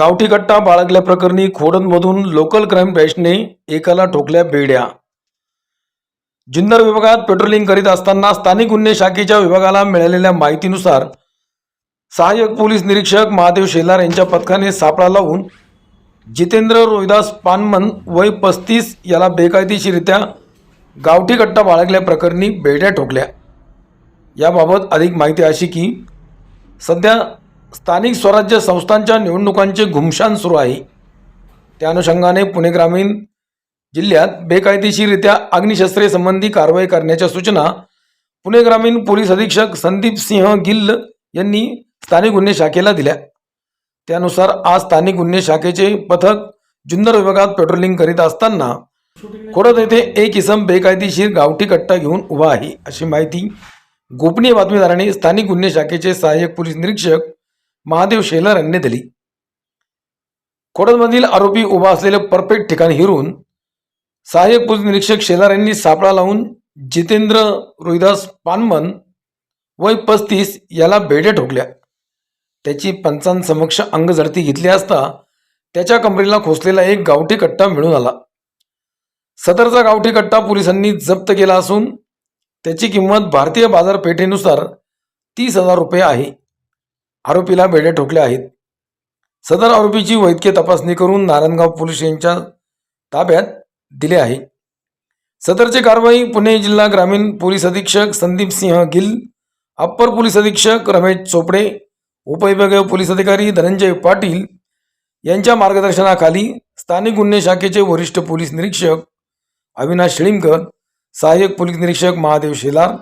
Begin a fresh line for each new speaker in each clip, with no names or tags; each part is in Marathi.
गावठी कट्टा बाळगल्याप्रकरणी खोडनमधून लोकल क्राईम ब्रँचने एकाला ठोकल्या बेड्या. जुन्नर विभागात पेट्रोलिंग करीत असताना स्थानिक गुन्हे शाखेच्या विभागाला मिळालेल्या माहितीनुसार सहाय्यक पोलीस निरीक्षक महादेव शेलार यांच्या पथकाने सापळा लावून जितेंद्र रोहिदास पानमन वय पस्तीस याला बेकायदेशीरित्या गावठी कट्टा बाळगल्याप्रकरणी बेड्या ठोकल्या. याबाबत अधिक माहिती अशी की सध्या स्थानिक स्वराज्य संस्थांच्या निवडणुकांचे घुमशान सुरू आहे. त्या अनुषंगाने पुणे ग्रामीण जिल्ह्यात बेकायदेशीरित्या अग्निशस्त्रे संबंधी कारवाई करण्याच्या सूचना पुणे ग्रामीण पोलीस अधीक्षक संदीप सिंह गिल्ल यांनी स्थानिक गुन्हे शाखेला दिल्या. त्यानुसार आज स्थानिक गुन्हे शाखेचे पथक जुन्नर विभागात पेट्रोलिंग करीत असताना खोडत येथे एक इसम बेकायदेशीर गावठी कट्टा घेऊन उभा आहे. अशी माहिती गोपनीय बातमीदारांनी स्थानिक गुन्हे शाखेचे सहाय्यक पोलीस निरीक्षक महादेव शेलार यांनी दिली. कोडदमधील आरोपी उभा असलेले परफेक्ट ठिकाण हिरून सहाय्यक पोलीस निरीक्षक शेलार यांनी सापळा लावून जितेंद्र रोहिदास पानमन वय पस्तीस याला बेड्या ठोकल्या. त्याची पंचांसमक्ष अंगझडती घेतली असता त्याच्या कमरेला खोसलेला एक गावठी कट्टा मिळून आला. सदरचा गावठी कट्टा पोलिसांनी जप्त केला असून त्याची किंमत भारतीय बाजारपेठेनुसार तीस हजार रुपये आहे. आरोपीला बेड्या ठोकल्या आहेत. सदर आरोपीची वैद्यकीय तपासणी करून नारायणगाव पोलीस यांच्या ताब्यात दिले आहे. सदरची कारवाई पुणे जिल्हा ग्रामीण पोलीस अधीक्षक संदीप सिंह गिल अप्पर पोलीस अधीक्षक रमेश चोपडे उपविभागीय पोलीस अधिकारी धनंजय पाटील यांच्या मार्गदर्शनाखाली स्थानिक गुन्हे शाखेचे वरिष्ठ पोलीस निरीक्षक अविनाश शिळीमकर सहाय्यक पोलीस निरीक्षक महादेव शेलार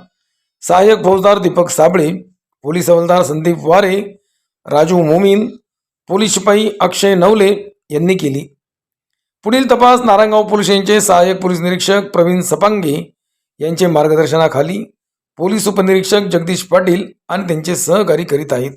सहाय्यक फौजदार दीपक साबळे पोलीस हवालदार संदीप वारे राजू मोमीन पोलीस शिपाई अक्षय नवले यांनी केली. पुढील तपास नारायणगाव पोलीस यांचे सहाय्यक पोलीस निरीक्षक प्रवीण सपांगे यांचे मार्गदर्शनाखाली पोलीस उपनिरीक्षक जगदीश पाटील आणि त्यांचे सहकारी करीत आहेत.